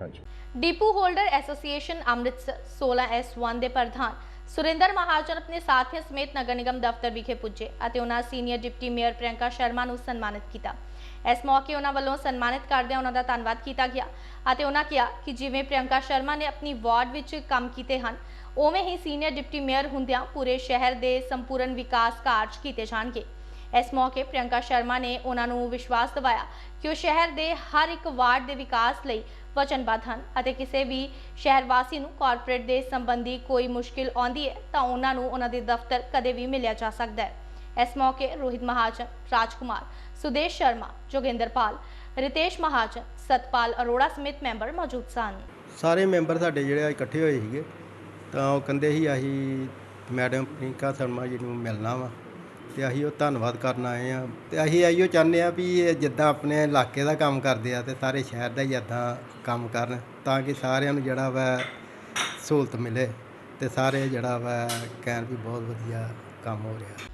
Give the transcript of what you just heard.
ਹਾਂਜੀ। Depot holder association Amritsar 16S1 ਦੇ ਪ੍ਰਧਾਨ। ਸੁਰਿੰਦਰ ਮਹਾਜਨ ਆਪਣੇ ਸਾਥੀਆਂ ਸਮੇਤ ਨਗਰ ਨਿਗਮ ਦਫ਼ਤਰ ਵਿਖੇ ਪੁੱਜੇ ਅਤੇ ਉਹਨਾਂ senior deputy mayor Priyanka Sharma ਨੂੰ ਸਨਮਾਨਿਤ ਕੀਤਾ। ਇਸ ਮੌਕੇ ਉਹਨਾਂ ਵੱਲੋਂ ਸਨਮਾਨਿਤ ਕਰਦਿਆਂ ਉਹਨਾਂ ਦਾ ਧੰਨਵਾਦ ਕੀਤਾ ਗਿਆ ਅਤੇ ਉਹਨਾਂ ਕਿਹਾ ਕਿ ਜਿਵੇਂ ਪ੍ਰਿਯੰਕਾ ਸ਼ਰਮਾ ਨੇ ਆਪਣੀ ਵਾਰਡ ਵਿੱਚ ਕੰਮ ਕੀਤੇ ਹਨ, ਉਵੇਂ ਹੀ ਸੀਨੀਅਰ ਡਿਪਟੀ ਮੇਅਰ ਹੁੰਦਿਆਂ ਪੂਰੇ ਸ਼ਹਿਰ ਦੇ ਸੰਪੂਰਨ ਵਿਕਾਸ ਕਾਰਜ ਕੀਤੇ ਜਾਣਗੇ। ਇਸ ਮੌਕੇ ਪ੍ਰਿਯੰਕਾ ਸ਼ਰਮਾ ਨੇ ਉਹਨਾਂ ਨੂੰ ਵਿਸ਼ਵਾਸ ਦਿਵਾਇਆ ਕਿ ਉਹ ਸ਼ਹਿਰ ਦੇ ਹਰ ਇੱਕ ਵਾਰਡ ਦੇ ਵਿਕਾਸ ਲਈ ਵਚਨਬੱਧ ਹਨ ਅਤੇ ਕਿਸੇ ਵੀ ਸ਼ਹਿਰ ਵਾਸੀ ਨੂੰ ਕਾਰਪੋਰੇਟ ਦੇ ਸੰਬੰਧੀ ਕੋਈ ਮੁਸ਼ਕਿਲ ਆਉਂਦੀ ਹੈ ਤਾਂ ਉਹਨਾਂ ਨੂੰ ਉਹਨਾਂ ਦੇ ਦਫ਼ਤਰ ਕਦੇ ਵੀ ਮਿਲਿਆ ਜਾ ਸਕਦਾ ਹੈ। ਇਸ ਮੌਕੇ ਰੋਹਿਤ ਮਹਾਜਨ, ਰਾਜਕੁਮਾਰ, ਸੁਦੇਸ਼ ਸ਼ਰਮਾ ਜੋਗਿੰਦਰਪਾਲ ਰਿਤੇਸ਼ ਮਹਾਜਨ, ਸਤਪਾਲ ਅਰੋੜਾ ਸਮੇਤ ਮੈਂਬਰ ਮੌਜੂਦ ਸਨ। ਸਾਰੇ ਮੈਂਬਰ ਸਾਡੇ ਜਿਹੜੇ ਆ ਇਕੱਠੇ ਹੋਏ ਸੀਗੇ ਤਾਂ ਉਹ ਕਹਿੰਦੇ ਸੀ, ਅਸੀਂ ਮੈਡਮ ਪ੍ਰਿੰਕਾ ਸ਼ਰਮਾ ਜੀ ਨੂੰ ਮਿਲਣਾ ਵਾ। ਤੇ ਅਸੀਂ ਉਹ ਧੰਨਵਾਦ ਕਰਨ ਆਏ ਆ ਤੇ ਅਸੀਂ ਆਈਓ ਚਾਹੁੰਦੇ ਆ ਵੀ ਇਹ ਜਿੱਦਾਂ ਆਪਣੇ ਇਲਾਕੇ ਦਾ ਕੰਮ ਕਰਦੇ ਆ ਤੇ ਸਾਰੇ ਸ਼ਹਿਰ ਦਾ ਹੀ ਇਦਾਂ ਕੰਮ ਕਰਨ ਤਾਂ ਕਿ ਸਾਰਿਆਂ ਨੂੰ ਜਿਹੜਾ ਵਾ ਸਹੂਲਤ ਮਿਲੇ ਤੇ ਸਾਰੇ ਜਿਹੜਾ ਵਾ ਕਹਿਣ ਵੀ ਬਹੁਤ ਵਧੀਆ ਕੰਮ ਹੋ ਰਿਹਾ।